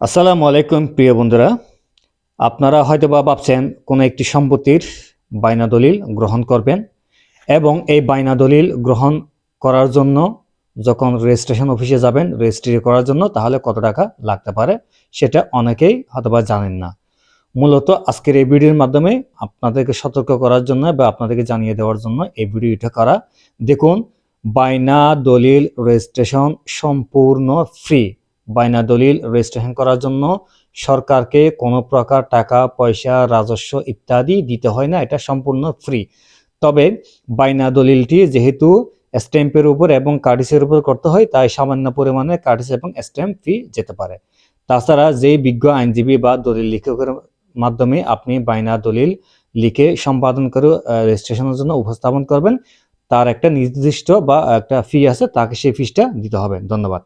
আসসালামু আলাইকুম, প্রিয় বন্ধুরা। আপনারা হয়তো বা ভাবছেন কোনো একটি সম্পত্তির বাইনা দলিল গ্রহণ করবেন এবং এই বাইনা দলিল গ্রহণ করার জন্য যখন রেজিস্ট্রেশন অফিসে যাবেন রেজিস্ট্রি করার জন্য, তাহলে কত টাকা লাগতে পারে সেটা অনেকেই হয়তোবা জানেন না। মূলত আজকের এই ভিডিওর মাধ্যমে আপনাদেরকে সতর্ক করার জন্য বা আপনাদেরকে জানিয়ে দেওয়ার জন্য এই ভিডিওটা করা। দেখুন, বায়না দলিল রেজিস্ট্রেশন সম্পূর্ণ ফ্রি বাইনা দলিল রেজিস্ট্রেশন করার জন্য সরকারকে কোনো প্রকার টাকা, পয়সা, রাজস্ব ইত্যাদি দিতে হয় না, এটা সম্পূর্ণ ফ্রি তবে বাইনা দলিলটি যেহেতু স্ট্যাম্পের উপর এবং কার্ডিসের উপর করতে হয়, তাই সামান্য পরিমাণে কার্ডিস এবং স্ট্যাম্প ফি যেতে পারে। তাছাড়া যেই বিজ্ঞ আইনজীবী বা দলিল লেখকের মাধ্যমে আপনি বাইনা দলিল লিখে সম্পাদন করে রেজিস্ট্রেশনের জন্য উপস্থাপন করবেন, তার একটা নির্দিষ্ট বা একটা ফি আছে, তাকে সেই ফিসটা দিতে হবে। ধন্যবাদ।